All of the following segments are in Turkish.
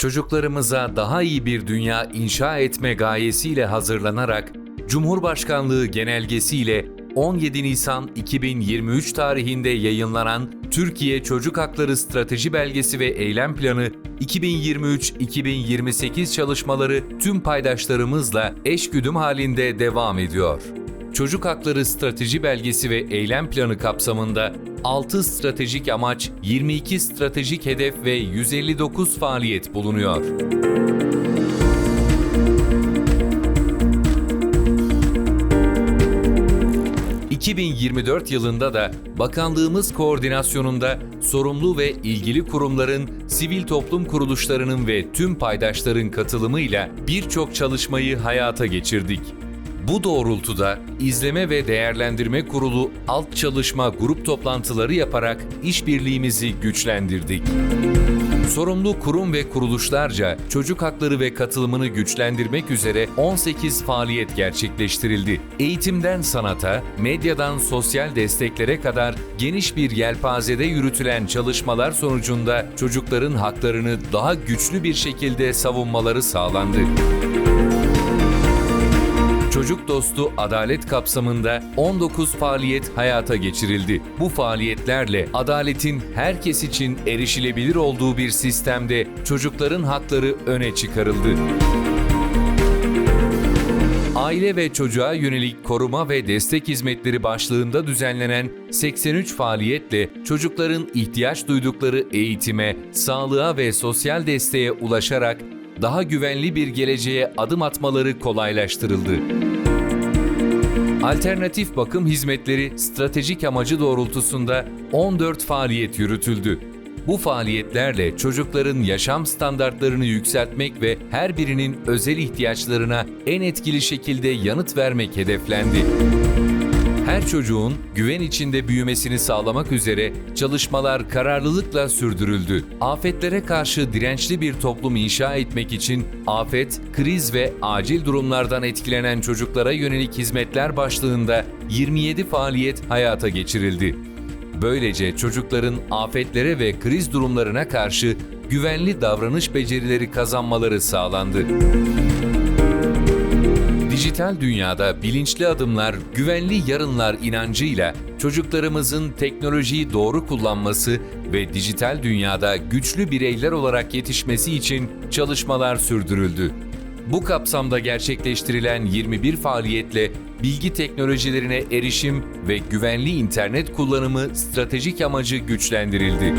Çocuklarımıza daha iyi bir dünya inşa etme gayesiyle hazırlanarak Cumhurbaşkanlığı genelgesiyle 17 Nisan 2023 tarihinde yayınlanan Türkiye Çocuk Hakları Strateji Belgesi ve Eylem Planı 2023-2028 çalışmaları tüm paydaşlarımızla eşgüdüm halinde devam ediyor. Çocuk Hakları Strateji Belgesi ve Eylem Planı kapsamında 6 stratejik amaç, 22 stratejik hedef ve 159 faaliyet bulunuyor. ...2024 yılında da bakanlığımız koordinasyonunda sorumlu ve ilgili kurumların, sivil toplum kuruluşlarının ve tüm paydaşların katılımıyla birçok çalışmayı hayata geçirdik. Bu doğrultuda İzleme ve Değerlendirme Kurulu alt çalışma grup toplantıları yaparak işbirliğimizi güçlendirdik. Sorumlu kurum ve kuruluşlarca çocuk hakları ve katılımını güçlendirmek üzere 18 faaliyet gerçekleştirildi. Eğitimden sanata, medyadan sosyal desteklere kadar geniş bir yelpazede yürütülen çalışmalar sonucunda çocukların haklarını daha güçlü bir şekilde savunmaları sağlandı. Çocuk dostu adalet kapsamında 19 faaliyet hayata geçirildi. Bu faaliyetlerle adaletin herkes için erişilebilir olduğu bir sistemde çocukların hakları öne çıkarıldı. Aile ve çocuğa yönelik koruma ve destek hizmetleri başlığında düzenlenen 83 faaliyetle çocukların ihtiyaç duydukları eğitime, sağlığa ve sosyal desteğe ulaşarak daha güvenli bir geleceğe adım atmaları kolaylaştırıldı. Alternatif bakım hizmetleri stratejik amacı doğrultusunda 14 faaliyet yürütüldü. Bu faaliyetlerle çocukların yaşam standartlarını yükseltmek ve her birinin özel ihtiyaçlarına en etkili şekilde yanıt vermek hedeflendi. Her çocuğun güven içinde büyümesini sağlamak üzere çalışmalar kararlılıkla sürdürüldü. Afetlere karşı dirençli bir toplum inşa etmek için afet, kriz ve acil durumlardan etkilenen çocuklara yönelik hizmetler başlığında 27 faaliyet hayata geçirildi. Böylece çocukların afetlere ve kriz durumlarına karşı güvenli davranış becerileri kazanmaları sağlandı. Dijital dünyada bilinçli adımlar, güvenli yarınlar inancıyla çocuklarımızın teknolojiyi doğru kullanması ve dijital dünyada güçlü bireyler olarak yetişmesi için çalışmalar sürdürüldü. Bu kapsamda gerçekleştirilen 21 faaliyetle bilgi teknolojilerine erişim ve güvenli internet kullanımı stratejik amacı güçlendirildi.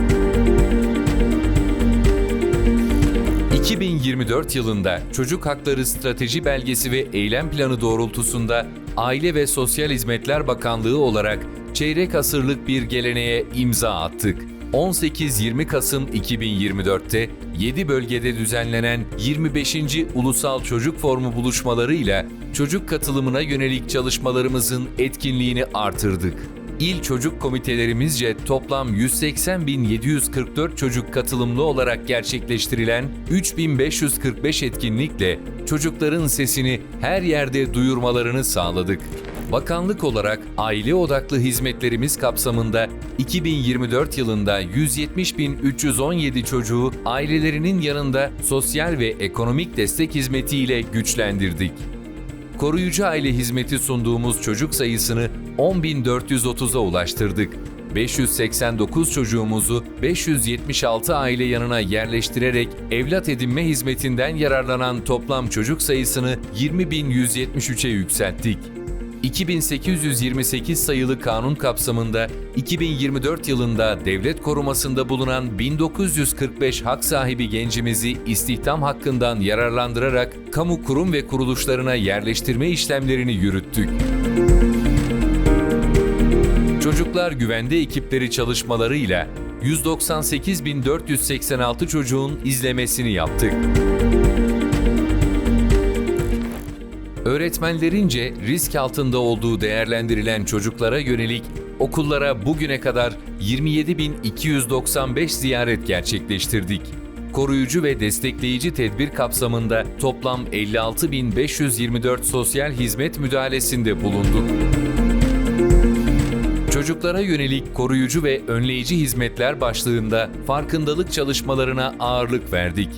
2024 yılında Çocuk Hakları Strateji Belgesi ve Eylem Planı doğrultusunda Aile ve Sosyal Hizmetler Bakanlığı olarak çeyrek asırlık bir geleneğe imza attık. 18-20 Kasım 2024'te 7 bölgede düzenlenen 25. Ulusal Çocuk Forumu buluşmalarıyla çocuk katılımına yönelik çalışmalarımızın etkinliğini artırdık. İl çocuk komitelerimizce toplam 180.744 çocuk katılımlı olarak gerçekleştirilen 3545 etkinlikle çocukların sesini her yerde duyurmalarını sağladık. Bakanlık olarak aile odaklı hizmetlerimiz kapsamında 2024 yılında 170.317 çocuğu ailelerinin yanında sosyal ve ekonomik destek hizmetiyle güçlendirdik koruyucu aile hizmeti sunduğumuz çocuk sayısını 10.430'a ulaştırdık. 589 çocuğumuzu 576 aile yanına yerleştirerek evlat edinme hizmetinden yararlanan toplam çocuk sayısını 20.173'e yükselttik. 2828 sayılı kanun kapsamında 2024 yılında devlet korumasında bulunan 1945 hak sahibi gencimizi istihdam hakkından yararlandırarak kamu kurum ve kuruluşlarına yerleştirme işlemlerini yürüttük. Çocuklar Güvende ekipleri çalışmalarıyla 198.486 çocuğun izlemesini yaptık. Öğretmenlerince risk altında olduğu değerlendirilen çocuklara yönelik okullara bugüne kadar 27.295 ziyaret gerçekleştirdik. Koruyucu ve destekleyici tedbir kapsamında toplam 56.524 sosyal hizmet müdahalesinde bulunduk. Çocuklara yönelik koruyucu ve önleyici hizmetler başlığında farkındalık çalışmalarına ağırlık verdik.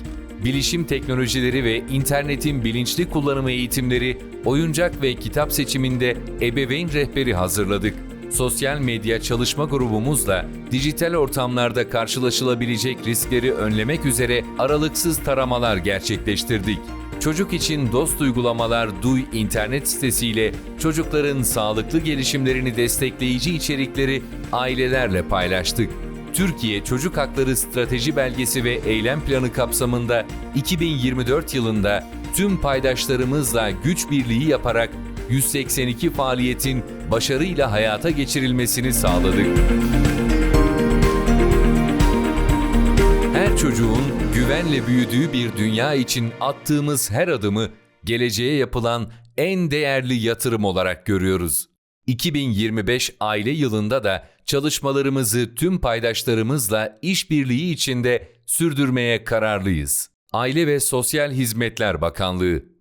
Bilişim teknolojileri ve internetin bilinçli kullanımı eğitimleri, oyuncak ve kitap seçiminde ebeveyn rehberi hazırladık. Sosyal medya çalışma grubumuzla dijital ortamlarda karşılaşılabilecek riskleri önlemek üzere aralıksız taramalar gerçekleştirdik. Çocuk için dost uygulamalar Duy internet sitesiyle çocukların sağlıklı gelişimlerini destekleyici içerikleri ailelerle paylaştık. Türkiye Çocuk Hakları Strateji Belgesi ve Eylem Planı kapsamında 2024 yılında tüm paydaşlarımızla güç birliği yaparak 182 faaliyetin başarıyla hayata geçirilmesini sağladık. Her çocuğun güvenle büyüdüğü bir dünya için attığımız her adımı geleceğe yapılan en değerli yatırım olarak görüyoruz. 2025 aile yılında da çalışmalarımızı tüm paydaşlarımızla işbirliği içinde sürdürmeye kararlıyız. Aile ve Sosyal Hizmetler Bakanlığı